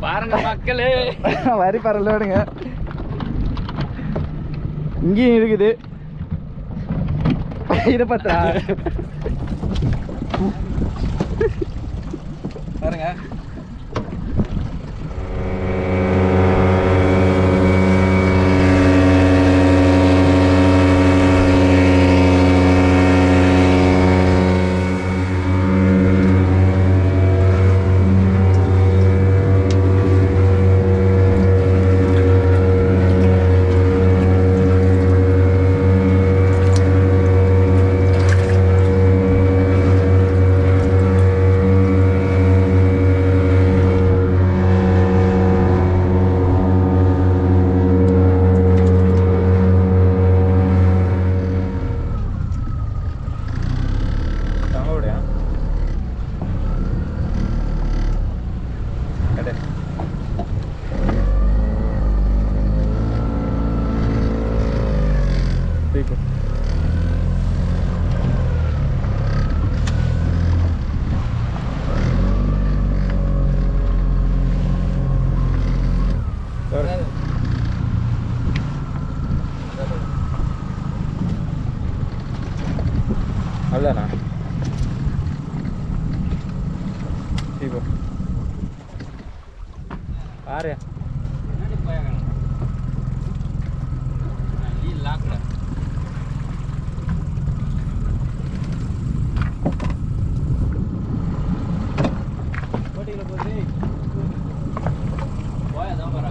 பாருங்க. மக்களே. வரி பரல விடுங்க. இங்கேயும் இருக்குது. இது பத்தா தூக்கு அவ்வளோண்ணா இப்போ பாரு. என்னடி போயாங்க நீ லாக்ல போயாதான் போறா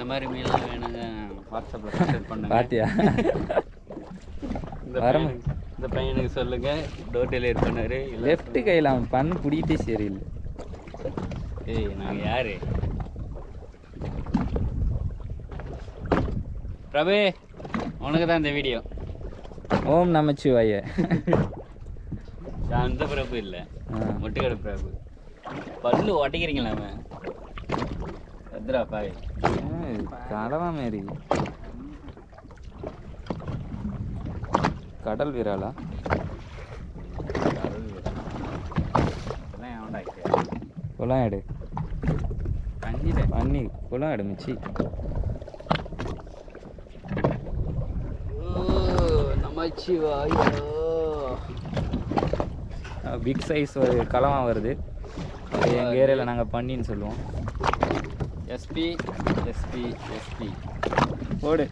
இந்த மாதிரி மீன்லாம் வேணுங்க வாட்ஸ்அப்பில் மெசேஜ் பண்ணுங்க. பாத்தியா? இந்த. பையனுக்கு இந்த பையனுக்கு சொல்லுங்க. டோர் டெலிவரி பண்ணாரு. லெஃப்ட் கையில் அவன் பண்ணு பிடிக்கிட்டே சரியில்லை. ஏய் நாங்கள் யாரு? பிரபு உனக்கு தான் இந்த வீடியோ ஓம் நமச்சிவாய. நான் இந்த பிரபு இல்லை. முட்டுக்கடை பிரபு. பல்லு உடைக்கிறீங்களா அவன்? எத்ரா பாய். கடவா மாரி கடல் விராலா? குளம் எடு. தண்ணியில பண்ணி குளம் எடு மிச்சி. பிக் சைஸ் ஒரு களமா வருது. எங்கள் ஏரியாவில் நாங்கள் பண்ணின்னு சொல்லுவோம். எஸ்பி எஸ்பி எஸ்பி ஓடு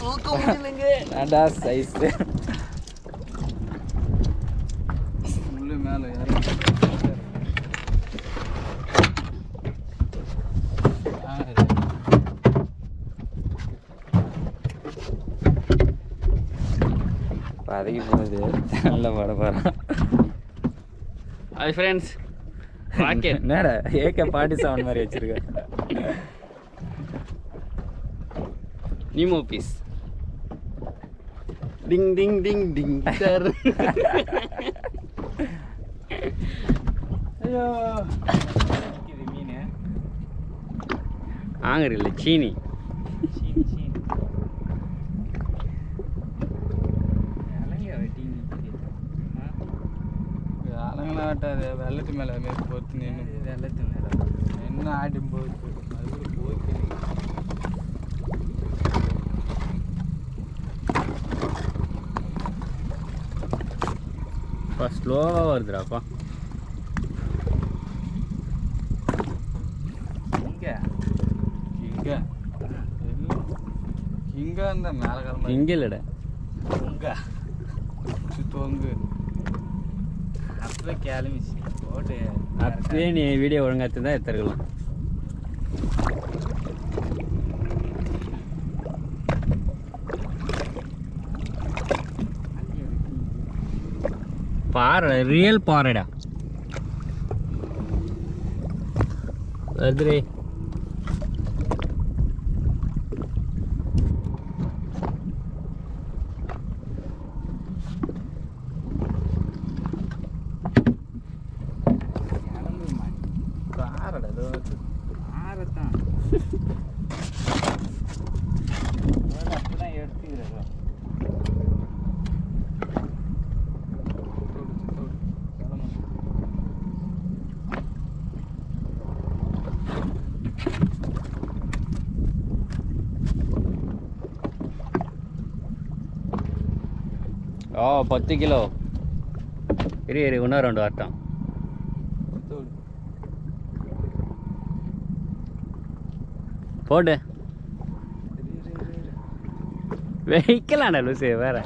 தூக்க முடியலங்க. நடா சைஸ் முள்ளு மேலே பதவி போகுது. நல்ல பட போகிறான் ஹாய் ஃப்ரெண்ட்ஸ் ராக்கெட் என்னடா ஏகே பாட்டி செவன் மாதிரி வச்சிருக்க. நீமோ பீஸ் டிங் டிங் டிங் டிங் சார் ஐயோ. இது மீன் ஆங்கர் இல்லை சீனி சீனி. ஆட்டாது வெள்ளத்து மேலே மேற்கு பொறுத்து நின்று வெள்ளத்து மேலே என்ன ஆட்டும் போது அப்பா ஸ்லோவாக வருதுடாப்பா. இங்கே? இங்க. இங்க அந்த மேல கிளம்ப இங்கே இல்லைடா. உங்க தொங்கு போய் கிளம்பிச்சு போட்டு நீ வீடியோ ஒழுங்காக தான் எடுத்துருக்கலாம். பாறை ரியல் பாறைடா வருதுரே ஓ பத்து கிலோ. இரு இரு இன்னும் ரெண்டு வரட்டும் போடு. வெஹிக்கலாண்டா லூசு வேற.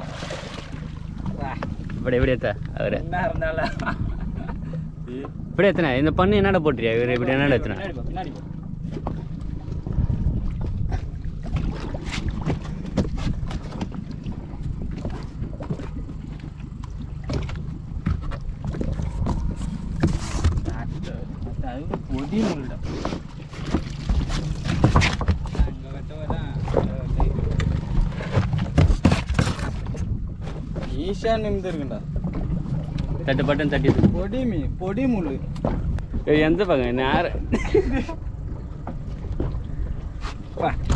இப்படி எப்படி எத்த அவரு. இப்படி எத்தனை இந்த பண்ணு என்னடா போட்டுறியா இவர் இப்படி என்னடா எத்தனை பின்னாடி போ, பின்னாடி போ. அது அது பொதி முள்ளா அங்க வெட்டவதான் நிமிந்திருக்குண்டா தட்டு பட்டன் தட்டி பொடி மீ பொடி முள்ளு. ஏய், எந்த பக்கம்? நேர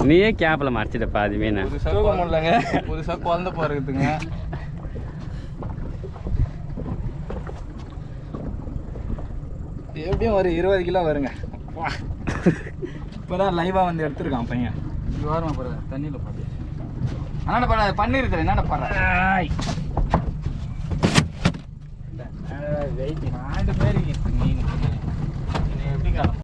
நீயே கேப்பில் மறைச்சிட்ட பாதி மீனை. புதுசா முடியலங்க. புதுசா குழந்தை பிறகுதுங்க. எப்படியும் ஒரு இருபது கிலோ வருங்க. இப்போதான் லைவாக வந்து எடுத்துருக்கான் பையன். இது வாரமா பாருங்க தண்ணியில் பாரு. என்னடா பண்ண பண்ணிருக்கிறேன் என்னடா பண்ண வெயிட் நாலு பேருக்கு மீன் எப்படி காலம்